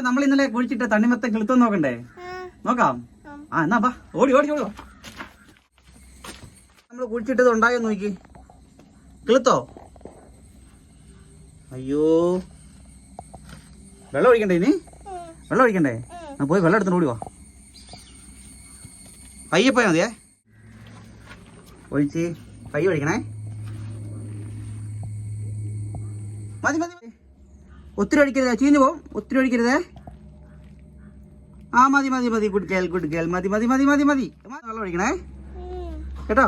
അപ്പൊ നമ്മൾ ഇന്നലെ കുഴിച്ചിട്ട് തണ്ണിമത്തെ കിളുത്തം നോക്കണ്ടേ? നോക്കാം. ആ എന്നാ പാ ഓടി ഓടി ഓടി നമ്മൾ കുഴിച്ചിട്ടത് ഉണ്ടായോ നോക്കി. കിളുത്തോ? അയ്യോ. വെള്ളം ഒഴിക്കണ്ടേ ഇനി? വെള്ളം ഒഴിക്കണ്ടേ? ആ പോയി വെള്ളം എടുത്തിട്ട് ഓടി വാ. പയ്യെ പോയാൽ മതിയേ. ഒഴിച്ച് പയ്യ ഒഴിക്കണേ. മതി മതി മതി. ഒത്തിരി അടിക്കരുതേ ചീഞ്ഞു പോവും. ഒത്തിരി അടിക്കരുതേ ആ മതി മതി മതി. ഗുഡ് ഗേൾ ഗുഡ് ഗേൾ മതി മതി മതി മതി മതി. വെള്ളം ഒഴിക്കണേ. കേട്ടോ?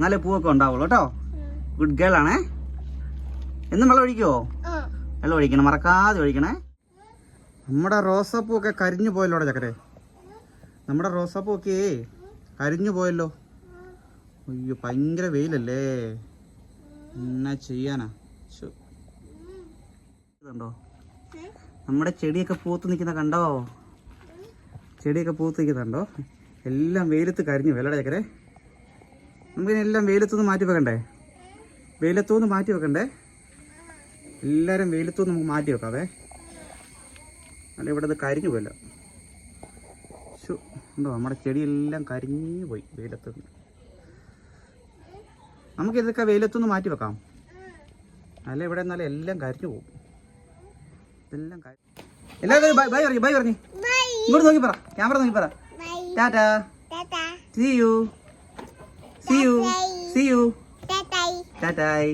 നല്ല പൂവൊക്കെ ഉണ്ടാവുള്ളൂ കേട്ടോ? ഗുഡ് ഗേൾ ആണേ. എന്നും വെള്ളം ഒഴിക്കുവോ? വെള്ളം ഒഴിക്കണം. മറക്കാതെ ഒഴിക്കണേ. നമ്മുടെ റോസാപ്പൂ ഒക്കെ കരിഞ്ഞു പോയല്ലോടെ ചക്കരെ. നമ്മുടെ റോസാപ്പൂ ഒക്കെ കരിഞ്ഞു പോയല്ലോ. അയ്യോ ഭയങ്കര വെയിലല്ലേ? എന്നാ ചെയ്യാനാ? ശ്ശോ. ഇതുണ്ടോ നമ്മുടെ ചെടിയൊക്കെ പൂത്ത് നിൽക്കുന്ന കണ്ടോ? ചെടിയൊക്കെ പൂത്ത് നിൽക്കുന്നുണ്ടോ എല്ലാം വെയിലത്ത് കരിഞ്ഞു വെല്ലടെ ചക്കരെ. നമുക്കിതിനെല്ലാം വെയിലത്തുനിന്ന് മാറ്റി വെക്കണ്ടേ? വെയിലത്തുനിന്ന് മാറ്റി വെക്കണ്ടേ? എല്ലാവരും വെയിലത്തുനിന്ന് നമുക്ക് മാറ്റി വെക്കാവേ. അല്ല ഇവിടെ അത് കരിഞ്ഞു പോയല്ലോ. ശോ, ഉണ്ടോ? നമ്മുടെ ചെടിയെല്ലാം കരിഞ്ഞു പോയി വെയിലത്ത് നമുക്കിതൊക്കെ നമുക്ക് ഇതൊക്കെ വെയിലത്തുനിന്ന് മാറ്റി വെക്കാം. അല്ല ഇവിടെ എന്നാലും എല്ലാം കരിഞ്ഞു പോകും. കരി- എല്ലാവരും ബൈ ബൈ പറഞ്ഞു ബൈ പറഞ്ഞു ഇങ്ങോട്ട് നോക്കി പറ ക്യാമറ നോക്കി പറ. Tata. See you see you see you ടാറ്റായി.